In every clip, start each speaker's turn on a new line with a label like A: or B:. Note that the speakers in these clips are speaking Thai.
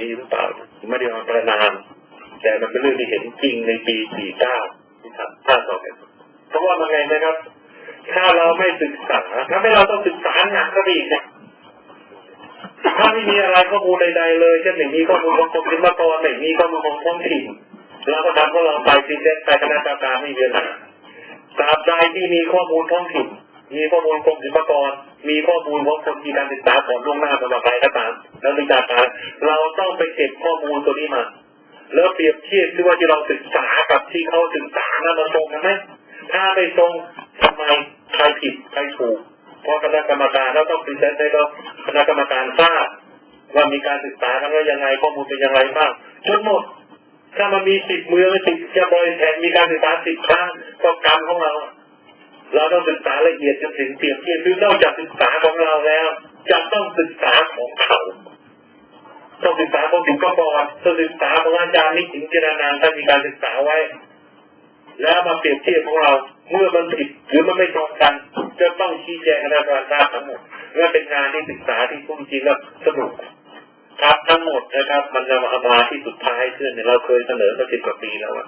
A: ดีหรือเปล่าไม่ได้มาประนาม แต่มันเป็นเรื่องที่เห็นจริงในปี49ที่ทำภาคต่อไปเพราะว่ามันไงนะครับ ถ้าเราไม่ศึกษาถ้าไม่เราต้องศึกษาหนักก็ดีเนี่ยถ้าไม่มีอะไรข้อมูลใดๆเลยเช่นไม่มีข้อมูลของกรมศิลปากรไม่มีข้อมูลของท้องถิ่นเราก็ทำของเราไปซีเซนไปคณะกรรมการไม่มีปัญหาตราบใดที่มีข้อมูลท้องถิ่นมีข้อมูลกรมศิลปากร มีข้อมูลของคนที่การศึกษาก่อนล่วงหน้าสำหรับใครก็ตามแล้ววิชาการเราต้องไปเก็บข้อมูลตัวนี้มา แล้วเปรียบเทียบที่ว่าที่เราศึกษากับที่เขาศึกษานั้นมันตรงกันไหมถ้าไม่ตรงทำไมใครผิดใครถูกเพราะคณะกรรมการเราต้องพิจารณาเราคณะกรรมการทราบว่ามีการศึกษากันว่ายังไงข้อมูลเป็นยังไงบ้างจนหมดถ้ามันมีสิบเมืองสิบจะบริแทนมีการศึกษาสิบครั้งก็กรรมของเรา เราต้องศึกษาละเอียดจนถึงเปรียบเทียบคือนอกจากศึกษาของเราแล้วจะต้องศึกษาของเขาต้องศึกษาของถึงก็บอดต้องศึกษาของอาจารย์นิสิงเจรนานท่านมีการศึกษาไว้ แล้วมาเปรียบเทียบของเรา เมื่อมันผิดหรือมันไม่ตรงกัน จะต้องชี้แจงคณะกรรมการทั้งหมดว่าเป็นงานที่ศึกษาที่พุ่งจริงแล้วสนุกครับทั้งหมดนะครับ มันจะมาเอามาที่สุดท้ายเพื่อนเนี่ยเราเคยเสนอมาสิบกว่าปีแล้วว่า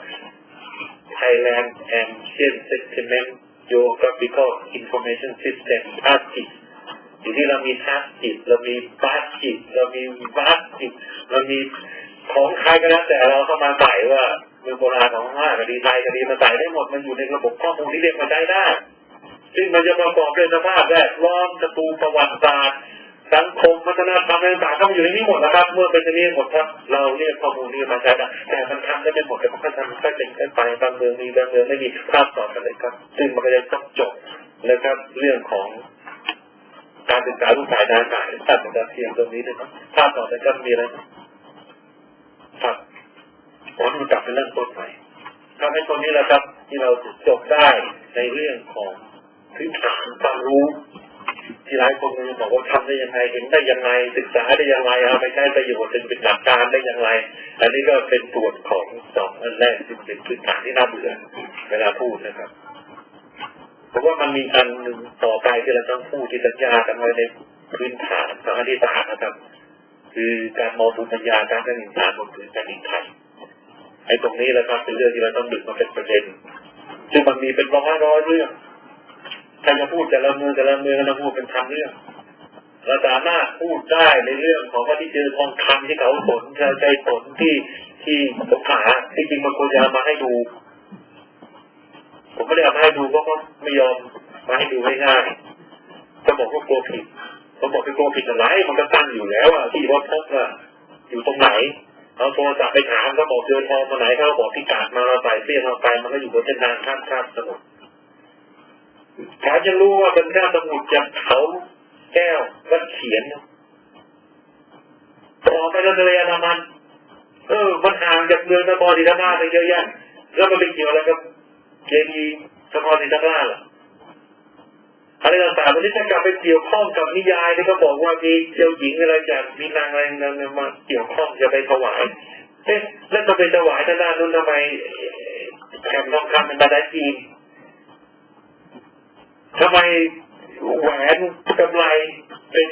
A: Thailand Ancient Sediment Geographical Information System ทัสกิอยู่ที่เรามีทัสกิเรามีบัสจิต เรามีบัสกิเรามีของใครก็แล้วแต่เราเข้ามาใส่ว่าเมืองโบราณของมาก็ดีไทยก็ดีมาใส่ได้หมดมันอยู่ในระบบข้อมูลที่เรียกมาได้ได้ซึ่งมันจะประกอบด้วยสภาพแวดล้อมศัตรูประวัติศาสตร์ สังคมวัฒนธรรมต่างๆก็อยู่ในนี้หมดนะครับ เมื่อเป็นอย่นี้หมดครับเราเรียกข้อมูลนี้มาใช้ได้แต่มันทำได้ไม่หมดแต่มันก็ทำก็เป็นไปบางเมืองมีบางเมืองไม่มีภาพต่อกันเลยครับ ซึ่งมันก็จะต้องจบนะครับเรื่องของการศึกษาลูกสายดาวสายตัดของดาวเทียมตรงนี้ด้วยครับภาพต่อไปก็มีอะไรครับขอดูกลับไปเริ่มต้นใหม่ทำให้ตรงนี้แหละครับ ที่เราจบได้ในเรื่องของพื้นฐานความรู้ หลายคนบอกว่าทำได้ยังไงเห็นได้ยังไงศึกษาได้ยังไงเอาไปใช้ประโยชน์เป็นป็นหลักการได้ยังไงอันนี้ก็เป็นส่วนของสองอันแรกที่เป็นพื้นฐานที่น่าเบื่อเวลาพูดนะครับเพราะว่ามันมีอันหนึ่งต่อไปที่เราต้องพูดที่สัญญากันไว้ในพื้นฐานสองอันที่สามนะครับ คือการมองดูสัญญาการการอินฐานบนพื้นแผ่นดินไทยไอ้ตรงนี้แหละครับเป็นเรื่องที่เราต้องดึงมาเป็นประเด็นซึ่งมันมีเป็นร้อยร้อยเรื่อง ใครจะพูดแต่ละเมืองแต่ละเมืองเราพูดเป็นพันเรื่องเราสามารถพูดได้ในเรื่องของว่าที่เจอทองคำที่เขาสนใจใจสนที่ที่สงขาที่จริงมันควรจะมาให้ดู ผมไม่ได้เอามาให้ดูเพราะเขาไม่ยอมมาให้ดูง่ายๆก็บอกว่ากลัวผิดเขาบอกเป็นกลัวผิดอะไรมันก็ตั้งอยู่แล้วอะที่ว่าพบอะอยู่ตรงไหนเอาโทรศัพท์ไปถามเขาบอกเจอทองมาไหนเขาบอกพิกัดมาเราใส่เสี้ยนเราไปมันก็อยู่บนเส้นทางข้ามข้ามถนน ถ้าจะรู้ว่าเป็นข้าสมุทรจากเขาแก้ววัดเขียนออไปทะเลอันดามัน เออ มันห่างจากเมืองนครศรีธรรมราชไปเยอะแยะแล้วมันเป็นเกี่ยวอะไรกับเจดีย์นครศรีธรรมราชล่ะอะไรต่างๆมันนี่จะกลับไปเกี่ยวข้องกับนิยายที่เขาบอกว่ามีเจ้าหญิงอะไรจากมีนางอะไรนั้นมาเกี่ยวข้องจะไปถวายเอ๊ะแล้วก็ไปถวายท่านด้านนู้นทำไมแผ่นทองคำเป็นบาดาลจีน ทำไมแหวนกำไรเป็น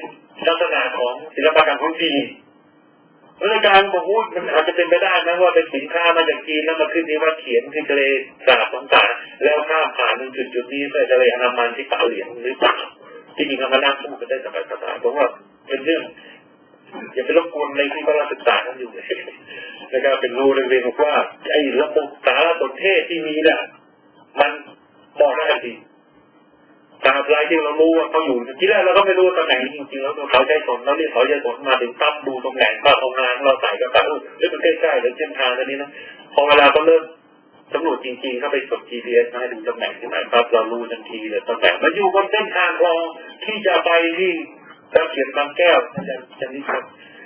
A: ลักษณะของศิลปกรรมของจีนรัฐการบอกว่ามันอาจจะเป็นไปได้นะว่าเป็นสินค้ามาจากจีนแล้วมาขึ้นที่ว่าเขียนที่ทะเลสาบสงสารแล้วข้ามผ่านจุดจุดนี้ไปทะเลอันดามันที่เกาเหลียงหรือเปล่าที่จริงมันนั่งพูดกันได้สบายๆเพราะว่าเป็นเรื่องอย่าไปรบกวนในที่เขาศึกษากันอยู่เลยนะครับเป็นรู้เรื่องว่าไอ้ระบบสารสนเทศที่มีเนี่ยมันบอกได้ดี ตราบใดที่เรารู้ว่าเขาอยู่ที่แรกเราก็ไม่รู้ตำแหน่งจริงๆแล้วเขาใช้สนเราเรียกเขาใช้สนมาถึงปั๊บดูตำแหน่งว่าเอางานเราใส่กับเขาหรือมันใกล้ๆหรือเส้นทางอันนี้นะพอเวลาเขาเริ่มสำรวจจริงๆเข้าไปกด GPS มาให้ดูตำแหน่งที่ไหนปั๊บเรารู้ทันทีเลยตำแหน่งมันอยู่บนเส้นทางคลองที่จะไปที่ตะเกียบบางแก้วอาจารย์อาจารย์นิคม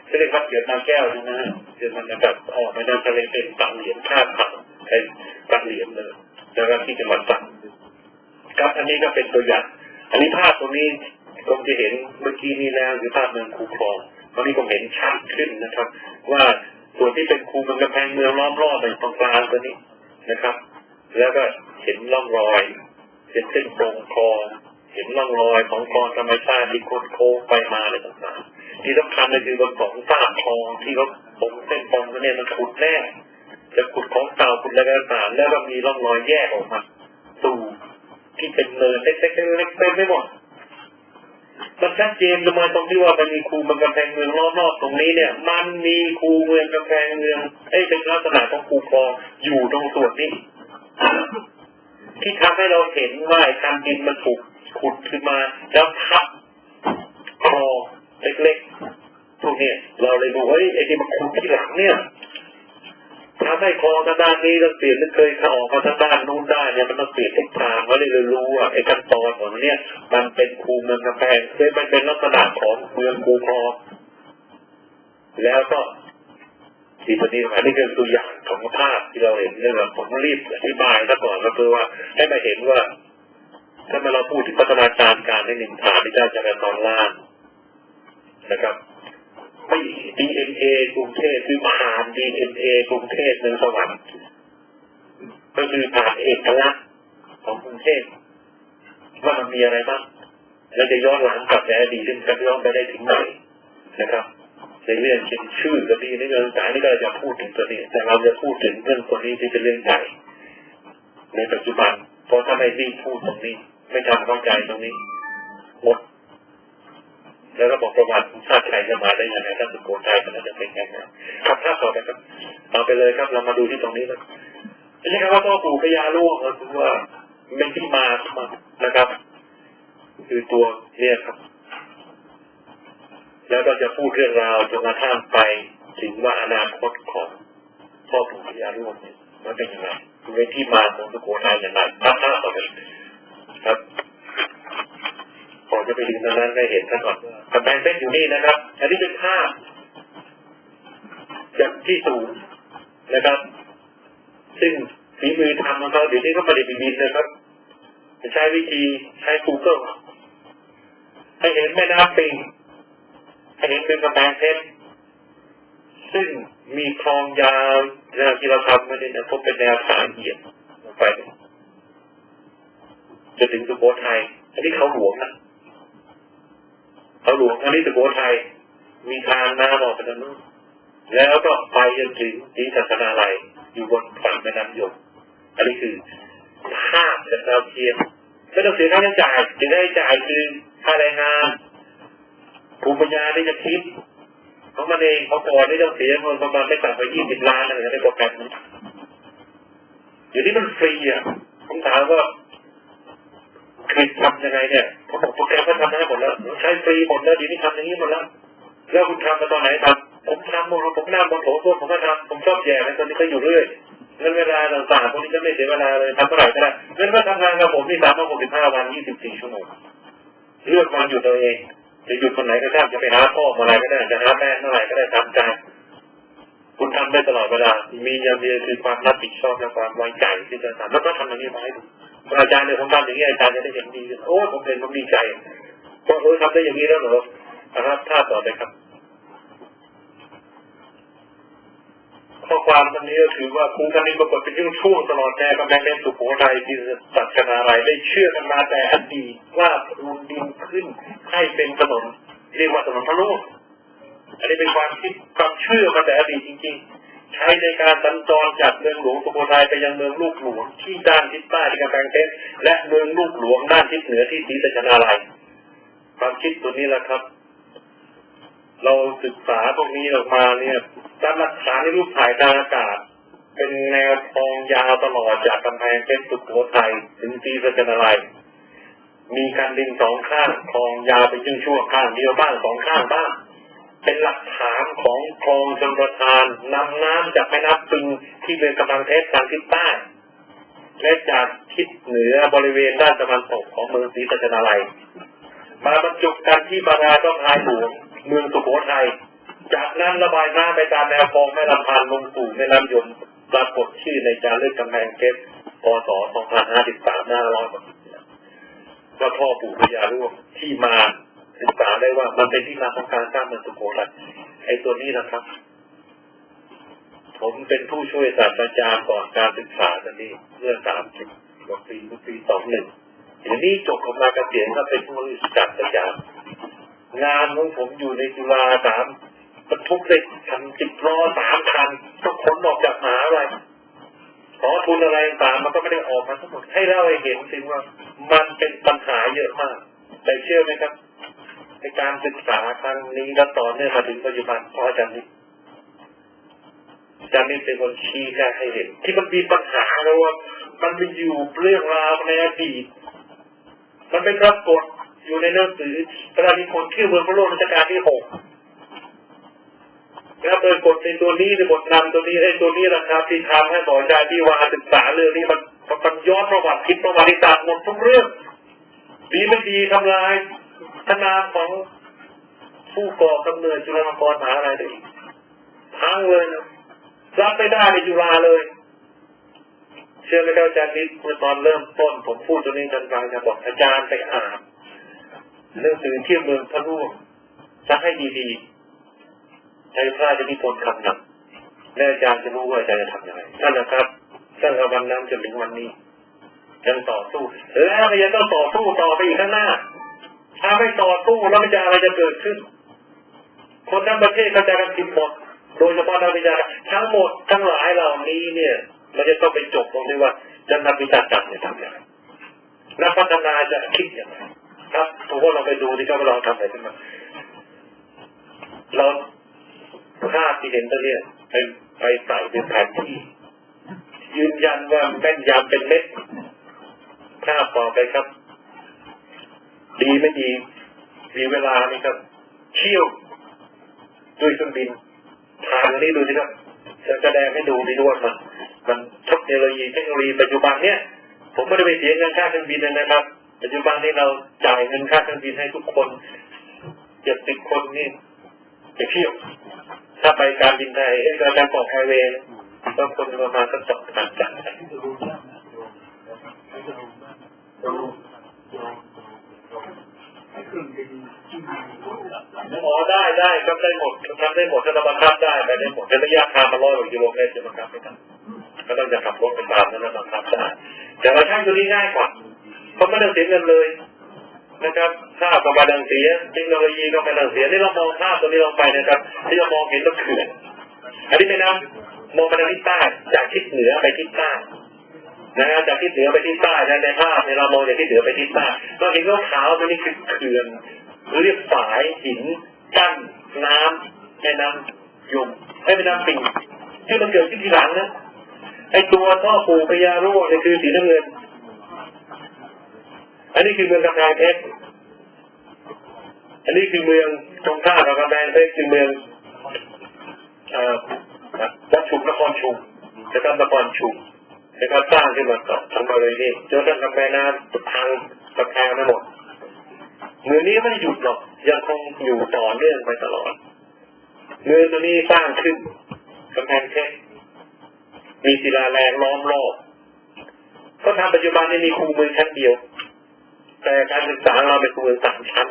A: เขาเรียกว่าเกียบบางแก้วนะฮะคือมันแบบออกมาในทะเลเป็นฝั่งเหรียญข้ามฝั่งเป็นฝั่งเหรียญเลยแล้วก็ที่จังหวัดตรัง ครับอันนี้ก็เป็นตัวอย่าง อันนี้ภาพตรงนี้คงจะเห็นเมื่อกี้นี้แล้วคือภาพเมืองคูคลองตอนนี้ผมเห็นชัดขึ้นนะครับ ว่าส่วนที่เป็นคูมันกำแพงเมืองล้อมรอบเป็นตรงกลางตัวนี้นะครับ แล้วก็เห็นร่องรอยเห็นเส้นตรงคลองเห็นร่องรอยของคลองธรรมชาติที่โค้งโค้งไปมาอะไรต่างๆที่สำคัญก็คือบนของซากคลองที่เขาผมมันเนี่ยมันขุดแน่จะขุดของเก่าขุดอะไรต่างๆแล้วก็มีร่องรอยแยกออกมา ที่เป็นเนินเล็กๆเล็กๆเต็มไปหมดมันชัดเจนทำไมตรงที่ว่ามันมีคูเมืองกำแพงเมืองรอบนอกตรงนี้เนี่ย มันมีคูเมืองกำแพงเมืองไอ้เป็นลักษณะของคูคลองอยู่ตรงส่วนนี้ที่ทำให้เราเห็นว่าไอ้คันดินมันถูกขุดขึ้นมา แล้วทับคลองเล็กๆพวกเนี้ยเราเลยบอกว่าเฮ้ยไอ้ที่มันขุดที่หลังเนี่ย ทำให้คอทางด้านนี้เราเปลี่ยนไม่เคยเข้าออกมาทางด้านนู้นได้เนี่ยมันต้องเปลี่ยนทิศทางก็เลยรู้ว่าไอ้ขั้นตอนของนเนี่ยมันเป็นคูเมืองกำแพงเลยมันเป็นลักษณะของเมืองคูคอแล้วก็ที่ตัวนี้อันนี้คือตัวอย่างของภาพที่เราเห็นเรื่องผมรีบอธิบายซะก่อนก็คือว่าให้มาเห็นว่า ถ้ามาเราพูดถึงพัฒนาการการในหนึ่งฐานที่ได้จากการตอนล่างนะครับ ไม่ DNA กรุงเทพคือผ่าน DNA กรุงเทพเมืองสวรรค์ก็คือผ่านเอกลักษณ์ของกรุงเทพว่ามันมีอะไรบ้างแล้วจะย้อนหลังกลับไปอดีตซึ่งจะย้อนไปได้ถึงไหนนะครับในเรื่องเช่นชื่อกดีในเรื่องต่างนี่ก็จะพูดถึงตัวนี้แต่เราจะพูดถึงเรื่องตัวนี้ที่เป็นเรื่องใหญ่ในปัจจุบัน เพราะถ้าไม่รีบพูดตรงนี้ ไม่ทำเข้าใจตรงนี้หมด แล้วก็บอกประวัติชาติไทย จะมาได้ยังไงถ้าสุโขทัยมันจะเป็นยังไงครับภาต่อไปครับเอาไปเลยครับ เรามาดูที่ตรงนี้นะไม่ครับว่าพ่อปู่พญาล่วงก็คือว่าเป็นที่มาของมันะครับ คือตัวเนี่ยครับ แล้วก็จะพูดเรื่องราวจนกระทั่งไปถึงว่าอนาคตของพ่อปู่พญาลูกเนี่ยมันเป็นยังไงเป็นที่มาของสุโขทัยอย่างไรภาพหน้าต่อไปครับ ก่อนจะไปถึงตรงนั้นก็เห็นท่านก่อนกำแพงเพชรอยู่นี่นะครับ อันนี้เป็นภาพจากที่สูงนะครับ ซึ่งฝีมือทำของเขาเดี๋ยวนี้ก็ไม่ได้มีบินนะครับใช้วิธีใช้ Google ให้เห็นแม่น้ำปิงให้เห็นเป็นกำแพงเพชรซึ่งมีคลองยาวที่เราทำมาเนี่ยพบเป็นแนวทางเหยียดลงไปจนถึงสุโขทัยอันนี้เขาหลวงนะ เขาหลวงอันนี้สุโขทัยมีทางน้ำออกไปทางนู้นแล้วก็ไปจนถึงที่ศาสนาลัยอยู่บนฝั่งแม่น้ำยมอันนี้คือภาพจากดาวเทียมไม่ต้องเสียค่าใช้จ่ายจะได้จ่ายคือค่าแรงงานภูมิปัญญาที่จะคิดของมันเองเขาก่อนที่ต้องเสียเงินประมาณไม่ต่ำกว่ายี่สิบล้านอะไรในโปรแกรมนั้นอยู่ที่มันฟรีอะผมถามว่า รีหมดแล้วเดียวนี้ทำอย่างนี้หมดแล้วแล้วคุณทำมาตอนไหนทำผมทำหมดแล้วผมนั่งบนโถส้วมผมก็ทำผมชอบแย่ในตอนนี้ก็อยู่เรื่อยเงินเวลาต่างๆพวกนี้ก็ไม่เสียเวลาเลยทำเท่าไหร่ก็ได้เงินก็ทำงานกับผมนี่สามร้อยหกสิบห้าวันยี่สิบสี่ชั่วโมงเลือกวันอยู่ตัวเองจะหยุดคนไหนก็ได้จะไปหาพ่อมาอะไรก็ได้จะหาแม่เมื่อไหร่ก็ได้ตามใจคุณทำได้ตลอดเวลา มีอย่างเดียวคือความรับผิดชอบและความไว้ใจที่จะทำแล้วก็ทำอย่างนี้มาให้ดูอาจารย์เนี่ยผมทำอย่างนี้อาจารย์จะได้เห็นดีโอ้ผมเห็นผมดีใจ เพราะเออทำได้อย่างนี้แล้วเหรอนะครับท่าต่อไปครับ ข้อความตรงนี้ก็คือว่าครูกันนี้ปรากฏเป็นช่วงตลอดแนวกำแพงเพชรสุโขทัยที่ศาสนาไรได้เชื่อกันมาแต่อดีตว่าปูนดินขึ้นให้เป็นถนนเรียกว่าถนนพระโลกอันนี้เป็นความคิดความเชื่อมาแต่อดีตจริงๆ ใช้ในการสัญจรจากเมืองหลวงสุโขทัยไปยังเมืองลูกหลวงที่ด้านทิศใต้ที่กำแพงเพชรและเมืองลูกหลวงด้านทิศเหนือที่ศรีสัชนาลัย ความคิดตัวนี้แหละครับ เราศึกษาพวกนี้ออกมาเนี่ยตามหลักฐานในรูปถ่ายทางอากาศ เป็นแนวคลองยาวตลอดจากกำแพงเพชรสุโขทัยถึงศรีสัชนาลัยมีการดินสองข้างคลองยาวไปช่งชั่วข้างเดียวบ้างสองข้างบ้างเป็นหลักฐานของคลองชนประทานนำน้ำจากแม่น้ำปิงที่เป็นกำลังเพชรทางทิศใต้และจากทิศเหนือบริเวณด้านตะวันตกของเมืองศรีสัชนาลัย มาบรรจุกันที่บาราต้องทายหลวงเมืองสุโขทัยจากนั้นระบายน้ำไปตามแนวคลองแม่ลำพานลงสู่แม่น้ำยมปรากฏชื่อในจารึกกำแพงเพชรพศ 2553หน้าร้อยก็พ่อปู่พญาร่วงที่มาศึกษาได้ว่ามันเป็นที่มาของการสร้างเมืองสุโขทัยไอ้ตัวนี้นะครับ ผมเป็นผู้ช่วยศาสตราจารย์ก่อนการศึกษาตอนนี้เมื่อสามสิบกว่าปีเมื่อปีสองหนึ่ง เดี๋ยวนี้จบออกมาเกษียณก็เป็นผู้ช่วยศาสตราจายงานของผมอยู่ในจุฬาสามบรรทุกเด็กทำสิบล้อสามคันก็ขนออกจากหมาอะไรขอทุนอะไรต่างๆมันก็ไม่ได้ออกมาทั้งหมดให้เราให้เห็นสิว่า มันเป็นปัญหาเยอะมาก แต่เชื่อไหมครับ ในการศึกษาครั้งนี้และต่อเนื่องมาถึงปัจจุบันเพราะอาจารย์นี้อาจารย์นี่เป็นคนชี้แค่ให้เห็น ที่มันมีปัญหาแล้วว่ามันเป็นอยู่เรื่องราวในอดีต มันเป็นปรากฏอยู่ในหนังสือพระราชินีคนชื่อเมืองพระโลกรัชกาลที่หกแล้วโดยกฎในตัวนี้ในบทนำตัวนี้ไอ้ตัวนี้นะครับที่ทำให้สอนใจที่วาศึกษาเรื่องนี้มันมันย้อนประวัติคิดประวัติศาสตร์หมดทุกเรื่องดีไม่ดีทำลายธนาของผู้ก่อกำเนิดจุฬาลงกรณ์มหาอะไรเลยพังเลยรับไม่ได้ในจุฬาเลย เชื่อไหมครับอาจารย์นิดเมื่อตอนเริ่มต้น ผมพูดตัวนี้อาจารย์ฟังจะบอกอาจารย์ไปอ่านหนังสือเที่ยวเมืองพระร่วงจะให้ดีๆใช้พระราชนิพนคำหนำและอาจารย์จะรู้ว่าอาจารย์จะทำยังไงนั่นนะครับตั้งแต่วันนั้นจนถึงวันนี้ยังต่อสู้แล้วก็ยังต้องต่อสู้ต่อไปอีกข้างหน้า ถ้าไม่ต่อสู้แล้วมันจะอะไรจะเกิดขึ้น คนทั้งประเทศเขาจะกันผิดหมดโดยเฉพาะนักวิชาการทั้งหมดทั้งหลายเหล่านี้เนี่ย มันจะต้องไปจบตรงที่ว่าจะนักวิชาการจะทำอย่างไรนักพัฒนาจะคิดอย่างไรครับทุกคนเราไปดูที่เขาเราทำอะไรขึ้นมาเราภาพที่เห็นตัวเนี้ยไปไปใส่เป็นแผนที่ ยืนยันว่าแม่นยำเป็นเม็ดภาพต่อไปครับ ดีไม่ดี มีเวลาไหมครับ เที่ยวด้วยเครื่องบินทางนี้ดูสิครับจะแสดงให้ดูดีด้วยมัน มันเทคโนโลยีเทคโนโลยีปัจจุบันเนี้ยผมไม่ได้ไปเสียเงินค่าเครื่องบินเลยนะครับ ปัจจุบันนี้เราจ่ายเงินค่าเครื่องบินให้ทุกคนเจ็ดสิบคนนี่ไปเที่ยวถ้าไปการบินไทยเอ้ยการปลอดไฮเวย์ต้องคนประมาณสักสองพันจัดอ๋อได้ได้ครับได้หมดทำได้หมดถ้าเราบังคับได้ไปได้หมดในระยะทางมาร้อยกว่ากิโลเมตรจะบังคับไม่ได้ ก็ต้องจะขับรถไปตามนั้นแล้วบังคับได้แต่เราช่างตัวนี้ง่ายกว่าเพราะไม่ต้องเสียเงินเลยนะครับค่าก็ไม่ต้องเสียเทคโนโลยีก็ไม่ต้องเสียนี่เรามองภาพตัวนี้ลงไปนะครับ ที่เรามองเห็นก็เขื่อนอันนี้ไม่น้ำมองไปทางทิศใต้จากทิศเหนือไปทิศใต้นะฮะจากทิศเหนือไปทิศใต้นะในภาพเนี่ยเรามองจากทิศเหนือไปทิศใต้เราเห็นขาวๆมันนี่คือเขื่อนเรียกฝายหินกั้นน้ำแม่น้ำยมให้แม่น้ำปิงที่มันเกิดขึ้นทีหลังนะ ไอ้ตัวท่อปูพญาโร่เนี่ยคือสีน้ำเงิน อันนี้คือเมืองกำแพงเพชร อันนี้คือเมืองตรงข้ามกับกำแพงเพชรคือเมืองวัดชุมนครชุมนะครับนครชุมนะครับสร้างขึ้นมาก่อทั้งบริเวณนี้จนทั้งกำแพงน้ำทางกำแพงไม่หมดเมืองนี้ไม่ได้หยุดหรอกยังคงอยู่ต่อเนื่องไปตลอดเมืองตัวนี้สร้างขึ้นกำแพงเพชร มีศิลาแรงล้อมรอบก็ทำปัจจุบันนี้มีครูเมืองชั้นเดียว แต่การศึกษาเราเป็นครูเมืองสามชั้น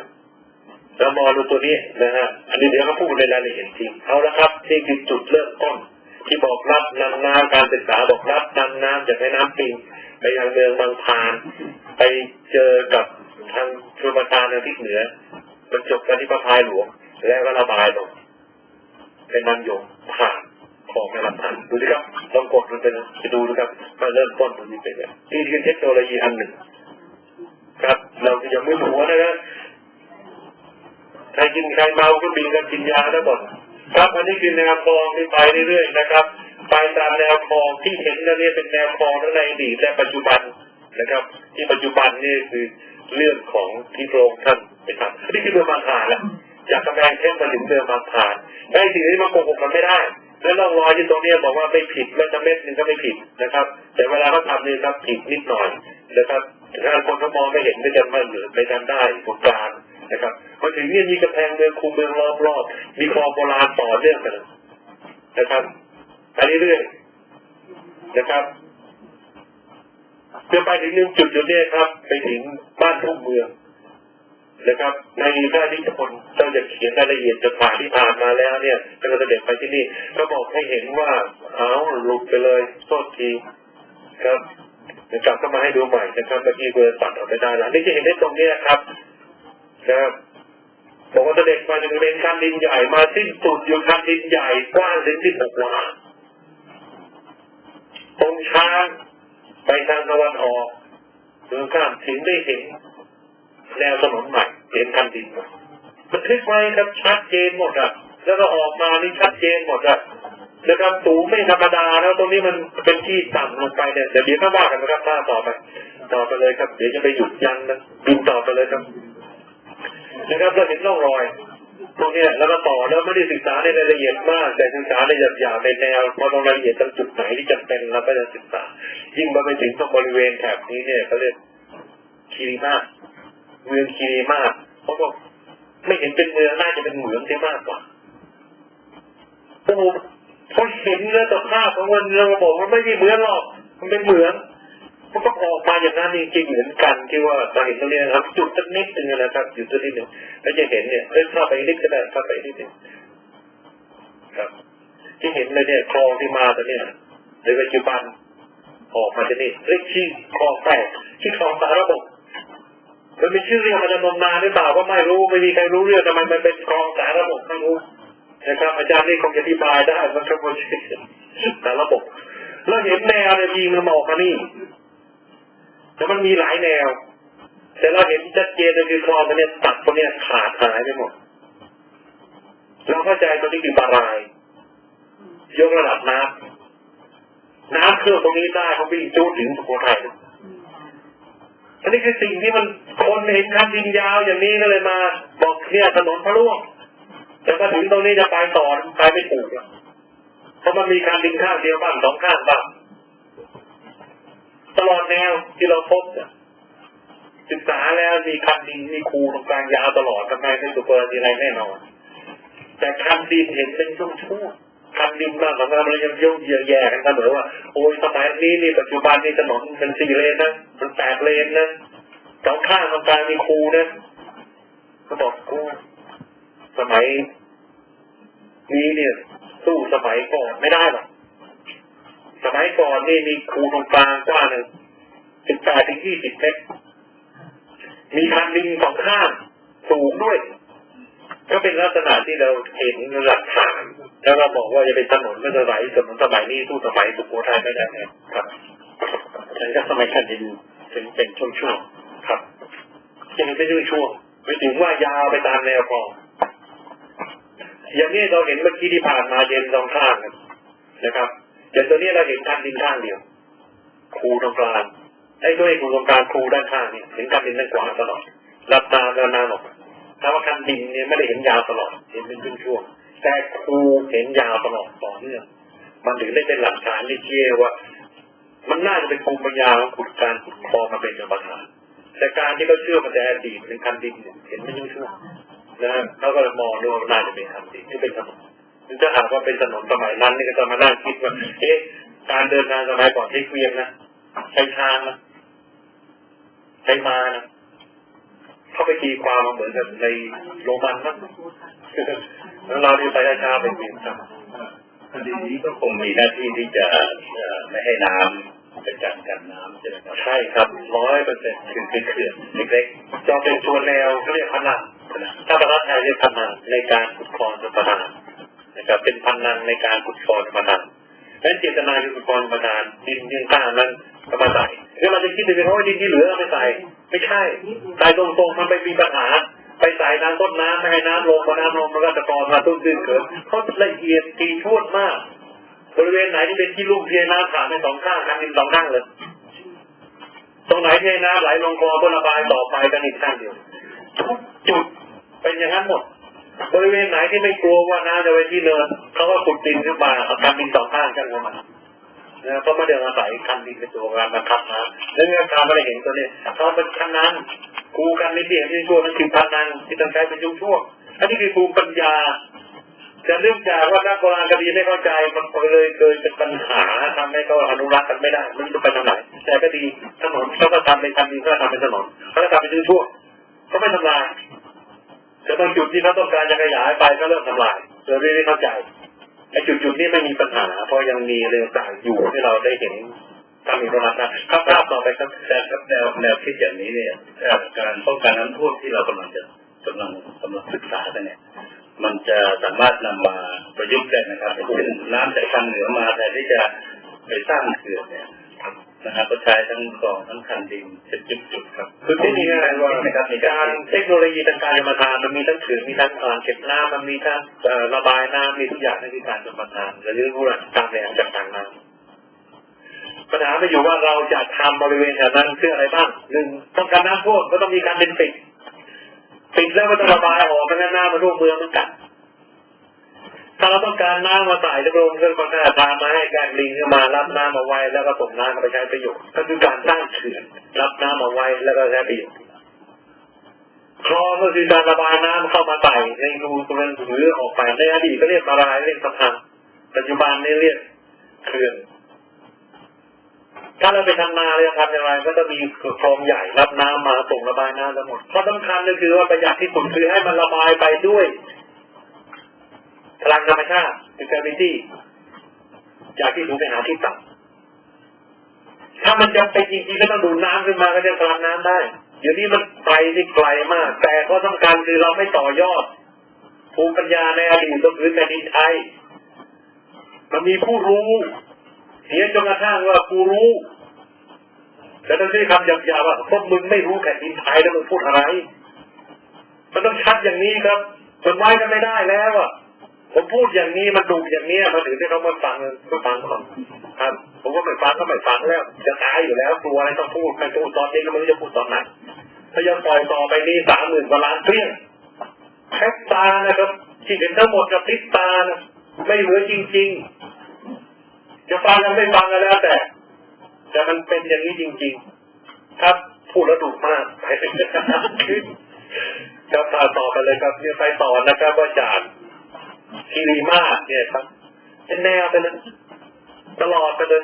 A: แล้วมองดูตัวนี้นะฮะอันนี้เดี๋ยวเขาพูดในรายละเอียดจริงเอาละครับนี่คือจุดเริ่มต้น ที่บอกรับนำน้ำการศึกษาบอกรับนำน้ำจากแม่น้ำปิงไปยังเมืองบางพานไปเจอกับทางชลประทานทางทิศเหนือบรรจบกันที่พระพายหลวง แล้วก็ระบายลงเป็นน้ำยมผ่าน ของแม่ลำพันดูสิครับลองกดมันเป็นไปดูดูครับมาเริ่มต้นตรงนี้เป็นอย่างนี่คือเทคโนโลยีอันหนึ่ง ครับ เรายังไม่รู้นะครับใครกินใครเมาก็บินกันกินยาแล้วก่อนครับอันนี้คือแนวคลองที่ไปเรื่อยๆนะครับ ไปตามแนวคลองที่เห็นกันเนี่ยเป็นแนวคลองทั้งในอดีตและปัจจุบันนะครับ ที่ปัจจุบันนี่คือเรื่องของที่พระองค์ท่านไปทำนนี้คือเมืองบางพานแล้วจากกำแพงเพชรมาถึงเมืองบางพานไอ้สิ่งนี้มาโกหกกันไม่ได้ แล้วร่องรอยที่ตรงนี้บอกว่าไม่ผิดแม้แต่เม็ดนึงก็ไม่ผิดนะครับ แต่เวลาเขาทำนี่ครับผิดนิดหน่อยนะครับถ้าคนเขามองไม่เห็นก็จะไม่เหลือไปทำได้ตรงกลางนะครับมาถึงเนี่ยมีกำแพงเมืองคูเมืองล้อมรอบมีคลองโบราณต่อเนื่องกันนะครับไปเรื่อยๆนะครับจะไปถึงหนึ่งจุดจุดนี้ครับ ไปถึงบ้านทุ่งเมือง นะครับ ในพระนิพนธ์เราจะเขียนรายละเอียดจดหมายที่ผ่านมาแล้วเนี่ยก็จะเด็กไปที่นี่ ก็บอกให้เห็นว่าเอาหลุดไปเลยโทษทีครับเดี๋ยวกลับเข้ามาให้ดูใหม่นะครับเมื่อกี้เบอร์ตัดออกไปได้แล้วนี่จะเห็นได้ตรงนี้ยครับนะครับบอกว่าเสด็จมาถึงเลนคันดินใหญ่มาสิ้นสุดอยู่คันดินใหญ่กว้างถึงสิบหกวาองค์ช้างไปทางตะวันออกตรงข้ามถึงได้เห็น แนวถนนใหม่เห็นคันดินบันทึกไว้ครับชัดเจนหมดอะแล้วก็ออกมานี่ชัดเจนหมดอะนะครับสูงไม่ธรรมดาแล้วตรงนี้มันเป็นที่ต่ำลงไปเนี่ยเดี๋ยวเดี๋ยวก็ว่ากันนะครับถ้าต่อไปต่อไปเลยครับ เดี๋ยวจะไปหยุดยันนะบินต่อไปเลยครับนะครับเราเห็นร่องรอยตรงนี้แล้วก็ต่อแล้วไม่ได้ศึกษาในรายละเอียดมาก แต่ศึกษาในหยาบๆในแนวพอลงรายละเอียดตรงจุดไหนที่จำเป็นเราก็จะศึกษา ยิ่งมาไปถึงตรงบริเวณแถบนี้เนี่ยเขาเรียกคีรีมา เมืองคีรีมาศเขาบอกไม่เห็นเป็นเมืองน่าจะเป็นเหมืองเสียมากกว่าโอ้โหพอเห็นแล้วสภาพของมันเราบอกว่าไม่ใช่เหมืองหรอกมันเป็นเหมืองมันก็ออกมาอย่างนั้นจริงๆเหมือนกันที่ว่าเราเห็นตรงนี้นะครับ จุดสักนิดหนึ่งนะครับจุดสักนิดหนึ่งแล้วจะเห็นเนี่ยเอ้ยเข้าไปนิดก็ได้เข้าไปนิดหนึ่งครับ ที่เห็นเลยเนี่ยคลองที่มาตัวเนี่ยในปัจจุบันออกมาจะนี่เรียกที่คลองแปดที่คลองสารระบบ มันมีชื่อเรียกมันจะนมนานหรือเปล่าก็ไม่รู้ไม่มีใครรู้เรื่องทำไมมันเป็นคลองสารระบบไม่รู้นะครับอาจารย์นี่คงจะอธิบายได้มันก็ไม่ใช่สารระบบ แล้วเห็นแนวเนี่ยยิงมันออกมานี่แล้วมันมีหลายแนว แต่เราเห็นชัดเจนเลยคือคลองมันเนี่ยตัดตรงเนี้ยขาดหายไปหมดเราเข้าใจตรงนี้คือบารายยกระดับน้ำน้ำเครื่องตรงนี้ได้เขาวิ่งจูดถึงสุโขทัย อันนี้คือสิ่งที่มันคนเห็นคันดินยาวอย่างนี้ก็เลยมา บอกเนี่ยถนนพระร่วงแต่พอถึงตรงนี้จะไปต่อไปไม่ถูกหรอกเพราะมันมีคันดินข้างเดียวบ้างสองข้างบ้างตลอดแนวที่เราพบเนี่ยศึกษาแล้วมีคันดินมีครูตรงกลางยาวตลอดทำไมไม่สุเปอร์มีอะไรแน่นอนแต่คันดินเห็นเป็นช่วงๆคันดินมากของเราเรายังย่งเยียแย่กันเสมอว่าโอ้ยสมัยนี้นี่ปัจจุบันนี่ถนนเป็นสี่เลนนะมัน เลนนะสองข้างตรงกลางมีครูนะเขาบอกกูสมัยนี้เนี่ย สู้สมัยก่อนไม่ได้หรอกสมัยก่อนนี่มีครูตรงกลางกว้างหนึ่งสิบแปดถึงยี่สิบเมตรมีคันดินสองข้างสูงด้วย ก็เป็นลักษณะที่เราเห็นหลักฐาน แล้วเราบอกว่าจะเป็นถนนเมื่อสมัยถนนสมัยนี้สู้สมัยสุโขทัยไม่ได้นะครับฉันก็สมัยคันดิน ถึงเป็นช่วงๆครับยังเป็นช่วงๆไม่ถึงว่ายาวไปตามแนวคลองอย่างนี้เราเห็นเมื่อกี้ที่ผ่านมาเย็นสองข้างนะครับอย่างตัวนี้เราเห็นคันดินข้างเดียวครูตรงกลางไอ้ด้วยครูตรงกลางครูด้านข้างเนี่ยเห็นคันดินด้านขวาตลอดรับตาเดินนานออกถ้าว่าคันดินเนี่ยไม่ได้เห็นยาวตลอดเห็นเป็นช่วงๆแต่ครูเห็นยาวตลอดต่อเนื่องมันถึงได้เป็นหลักฐานที่เชื่อว่า มันน่าจะเป็นภูมิปัญญาของขุดการขุดคลองมาเป็นกรรมฐานแต่การที่เขาเชื่อมาแต่อดีตเป็นคันดินเนี่ยเห็นเป็นช่วงๆนะเขาก็เลยมองดูว่าน่าจะเป็นคันดินที่เป็นถนนถ้าหากว่าเป็นถนนสมัยนั้นนี่ก็จะมานั่งคิดว่าเอ๊ะการเดินทางสมัยก่อนใช้เกวียนนะใช้ช้างนะใช้มานะเข้าไปตีความมาเหมือนกับในโรมันนะแล้วเราเนี่ยไปช้าๆไปเปลี่ยนครับ
B: คดีนี้ก็คงมีหน้าที่ที่จะเอ่อไม่ให้น้ำเป็นการกันน้ำใช่ไหมครับ
A: ใช่ครับร้อยเปอร์เซ็นต์
B: คือเป็นเขื่อนเล็ก
A: จะเป็นตัวแนวเขาเรียกพนัง
B: ๆนะ
A: ถ้าประเทศไทยเรียกพนังในการขุดคลองชลประทานนะครับเป็นพนังในการขุดคลองชลประทานนั้นเจตนาคือขุดคลองชลประทานดินยังข้างนั้นก็มาใส่แล้วเราจะคิดถึงว่าโอ้ยดินที่เหลือเราไม่ใส่ไม่ใช่ใส่ตรงๆมันไปมีปัญหา ไปใส่น้ำต้นน้ำไม่ให้น้ำลงพอน้ำลงมันก็จะกรองมาตุ้นตื้นเกิดเขาละเอียดตีทวดมาก บริเวณไหนที่เป็นที่ลุ่มเทียน้ำผ่านในสองข้างทางดินสองข้างเลย ตรงไหนที่น้ำไหลลงคลองเพื่อระบายต่อไปกันอีกข้างเดียวทุกจุดเป็นอย่างนั้นหมด บริเวณไหนที่ไม่กลัวว่าน้ำจะไปที่เนินเขาก็ขุดดินขึ้นมาเอาคันดินสองข้างกันเข้ามานะเพราะไม่ได้อาศัยคันดินเป็นตัวการบังคับน้ำแล้วเงื่อนการไม่ได้เห็นตัวนี้เขาเป็นคันนั้น กูกันไม่เปลี่ยนที่ช่วงนั้นคือพันนังที่ต้องใช้เป็นช่วงอันนี้คือภูมิปัญญาจะเนื่องจากว่านักโบราณคดีไม่เข้าใจมันเลยเกิดเป็นปัญหาทำให้เขาอนุรักษ์กันไม่ได้ม่รู้จะไปทางไหนแต่ก็ดีถนนเขาก็ทำเป็นคันดินเขาก็ทำเป็นถนนเขาก็ทำเป็นช่วงเขาไม่ทำลายแต่ตรงจุดที่เขาต้องการจะขยายไปก็เริ่มทำลายโดยไม่ได้เข้าใจไอ้จุดๆนี้ไม่มีปัญหา เพราะยังมีเรื่องต่างอยู่ให้เราได้เห็น ทำอีกประมาณนั้นครับภาพต่อไปครับ
B: แต่ครับแนวแนวคิดอย่างนี้เนี่ยเอ่อการป้องกันน้ำท่วมที่เรากำลังจะกำลังกำลังศึกษากันเนี่ยมันจะสามารถนำมาประยุกต์ได้นะครับเช่นน้ำจากทางเหนือมาแต่ที่จะไปสร้างเขื่อนเนี่ยนะครับก็ใช้ทั้งกรองทั้งคันดินเป็นจุดๆครับ
A: คือที่นี่ไงว่า
B: นะครับใน
A: การเทคโนโลยีทางการชลประทานมันมีทั้งถือมีทั้งอ่างเก็บน้ำมันมีทั้งเอ่อระบายน้ำมีทุกอย่างในการชลประทานหรือรู้ตามแนวต่างๆน้ำ ปัญหาไปอยู่ว่าเราจะทำบริเวณแถวนั้นเพื่ออะไรบ้างหนึ่งต้องการน้ำท่วมก็ต้องมีการเป็นปิดปิดแล้วก็ต้องระบายออกไม่งั้นน้ำมันท่วมเมืองมือนกันถ้าเราต้องการน้ำมาใส่จะลงเรื่องพัฒนาการมาให้การลิงเข้ามารับน้ำมาไว้แล้วก็ส่งน้ำไปใช้ประโยชน์ก็คือการสร้างเขื่อนรับน้ำมาไว้แล้วก็ใช้ประโยชน์คลองก็คือการระบายน้ำเข้ามาใส่ในรูตรงนั้นหรือออกไปในอดีตก็เรียกอะไรเรียกสะพานปัจจุบันนี่เรียกเขื่อน ถ้าเราไปทำนาเราจะทำอย่างไรก็จะมีคลองใหญ่รับน้ำมาส่งระบายน้ำทั้งหมดข้อสำคัญก็คือว่าประหยัดที่สุดคือให้มันระบายไปด้วยพลังธรรมชาติคือ gravity จากที่สูงไปหาที่ต่ำถ้ามันจำเป็นจริงๆก็ต้องดูดน้ำขึ้นมาก็จะกลังน้ำได้เดี๋ยวนี้มันไปที่ไกลมาก แต่ก็สำคัญคือเราไม่ต่อยอดภูมิปัญญาในอดีตก็คือแผ่นดินไทยมันมีผู้รู้ เสียจนกระทั่งว่าผู้รู้แต่ต้องใช้คำหยาบๆว่าพวกมึงไม่รู้แผ่นดินไทยแล้วมึงพูดอะไร มันต้องชัดอย่างนี้ครับมันไว้กันไม่ได้แล้วอะผมพูดอย่างนี้มันดุอย่างนี้มาถึงที่เขามาฟังก็ฟังก่อนครับผมก็ไม่ฟังก็ไม่ฟังแล้วจะตายอยู่แล้วกลัวอะไรต้องพูดไม่พูดตอนนี้ก็ไม่รู้จะพูดตอนไหนถ้ายังปล่อยต่อไปนี้สามหมื่นกว่าล้านเกลี้ยงแคปตานะครับที่เห็นทั้งหมดกับพริบตานะไม่เหลือจริง ๆ จะฟังกันไม่ฟังกันแล้วแต่ แต่มันเป็นอย่างนี้จริง ๆ ครับพูดแล้วดุมากไปครับต่อต่อไปเลยครับเนี่ยไปต่อนะครับว่าจากคีรีมาศเนี่ยครับเป็นแนวไปเลยตลอดไปเลย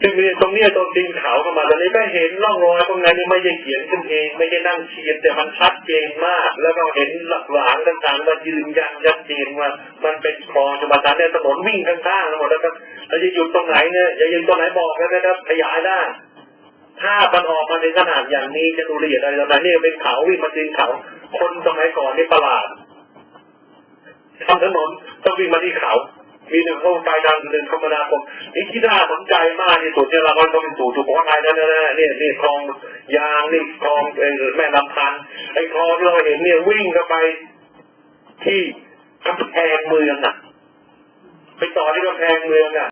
A: จึงมีตรงนี้ตรงตีนเขาเข้ามาตอนนี้ก็เห็นร่องรอยตรงนั้นนี่ไม่ใช่เขียนขึ้นเองไม่ใช่นั่งเขียนแต่มันชัดเจนมาก แล้วก็เห็นหลักฐานต่างๆมายืนยันชัดเจนว่า มันเป็นคลองชลประทานเนี่ยถนนวิ่งข้างๆทั้งหมดแล้วครับเราจะหยุดตรงไหนเนี่ยอย่ายืนตรงไหนบอกแล้วนะครับขยายได้ถ้ามันออกมาในขนาดอย่างนี้จะดูละเอียดอะไรตรงไหนนี่เป็นเขาวิ่งมาตีนเขาคนสมัยก่อนนี่ประหลาดทำถนนต้องวิ่งมาที่เขา มีหนึ่งเข้าไฟดังหนึ่งคมนาคมนี่ที่น่าสนใจมากที่สุดเนี่ยเราก็ต้องเป็นสู่สุโขทัยนั่นนะเนี่ยนี่คลองยางนี่คลองเออแม่ลำพันธ์ไอ้คลองที่เราเห็นเนี่ยวิ่งเข้าไปที่กำแพงเมืองอะ ไปต่อที่กำแพงเมืองอะ